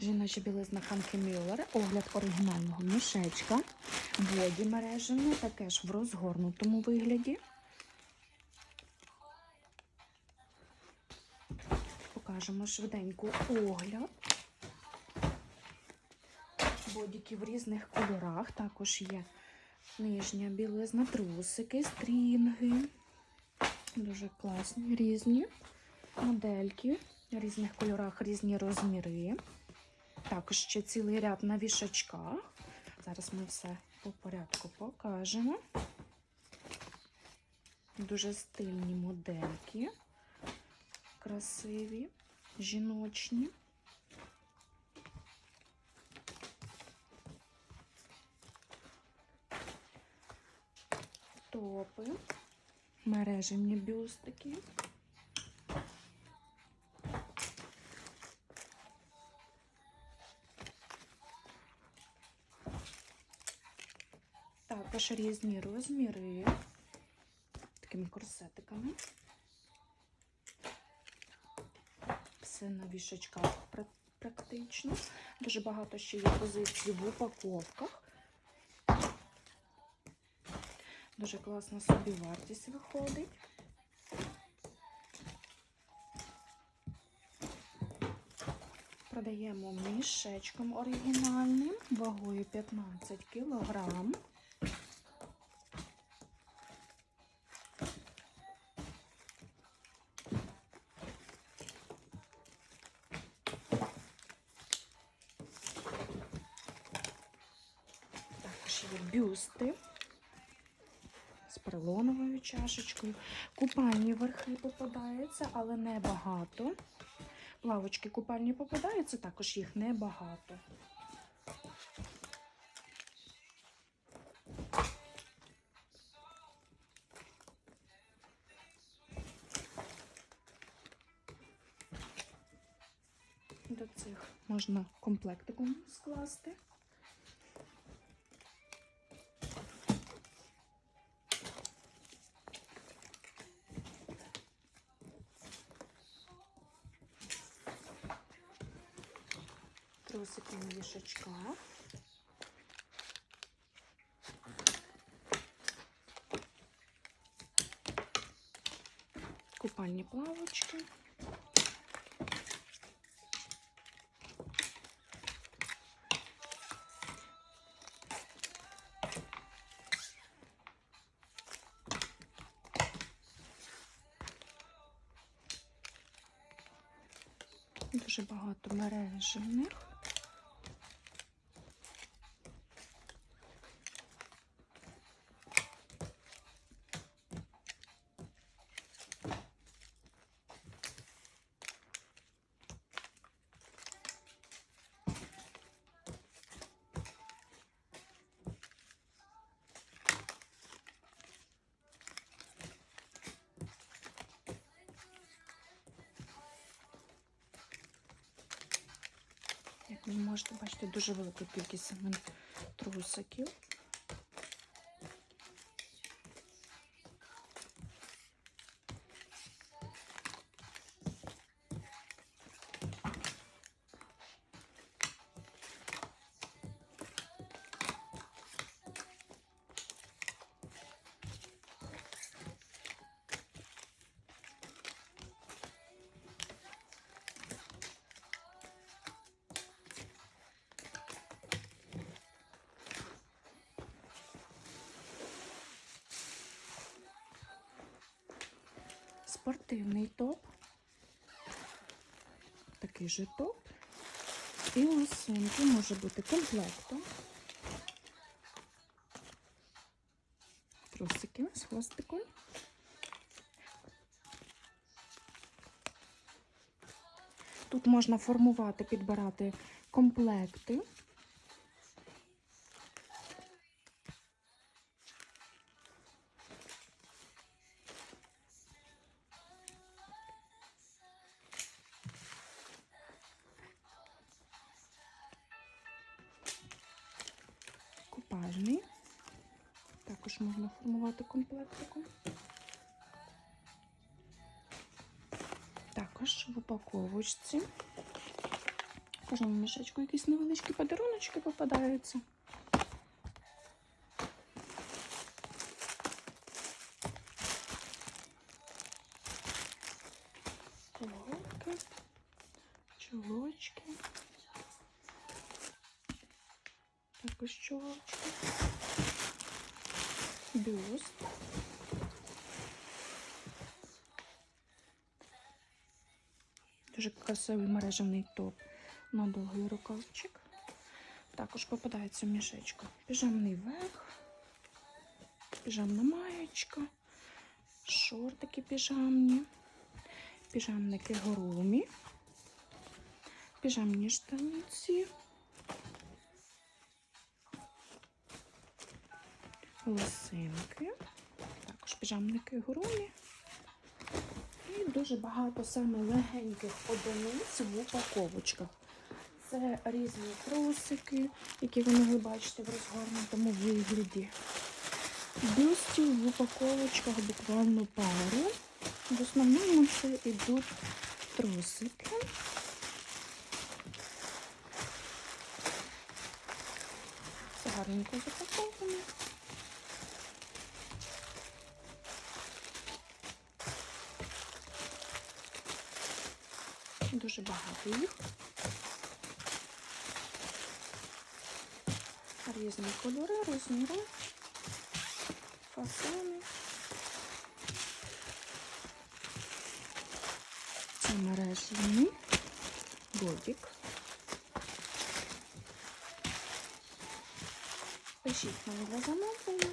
Жіноча білизна Ханки Мюллер, огляд оригінального мішечка, боді мережене, таке ж в розгорнутому вигляді. Покажемо швиденько огляд. Бодіки в різних кольорах. Також є нижня білизна, трусики, стрінги. Дуже класні, різні модельки в різних кольорах, різні розміри. Також ще цілий ряд на вішачках. Зараз ми все по порядку покажемо. Дуже стильні модельки, красиві, жіночні. Топи, мережені бюстики. Також різні розміри такими корсетиками. Все на вішачках практично. Дуже багато ще є позицій в упаковках. Дуже класна собі вартість виходить. Продаємо мішечком оригінальним, вагою 15 кілограм. Є бюсти з поролоновою чашечкою. Купальні верхи попадаються, але не багато. Плавочки купальні попадаються, також їх небагато. До цих можна комплектиком скласти. На вішачках. Купальні плавочки. Дуже багато мережених. Ви можете бачити, дуже велику кількість самих трусиків. Спортивний топ. Такий же топ. І лосинки може бути комплектом. Трусики з хвостиком. Тут можна формувати, підбирати комплекти. Купажний. Також можна формувати комплектиком. Також в упаковочці Кожному мішечку якісь невеличкі подаруночки попадаються. Чулочки. Також чулочки. Бюст. Дуже красивий мережевний топ на довгий рукавчик. Також попадається в мішечку. Піжамний верх, піжамна маєчка, шортики піжамні, піжамники горумі, піжамні штаниці, лосинки, також піжамники горумі. І дуже багато саме легеньких одиниць в упаковочках. Це різні трусики, які ви могли бачити в розгорнутому вигляді. Бюстів в упаковочках буквально пару. В основному це йдуть трусики. Це гарненько запаковано. Дуже багато їх. Різні кольори, розміри, фасони. Це мережевний бодік. Пишіть мені для замовлення.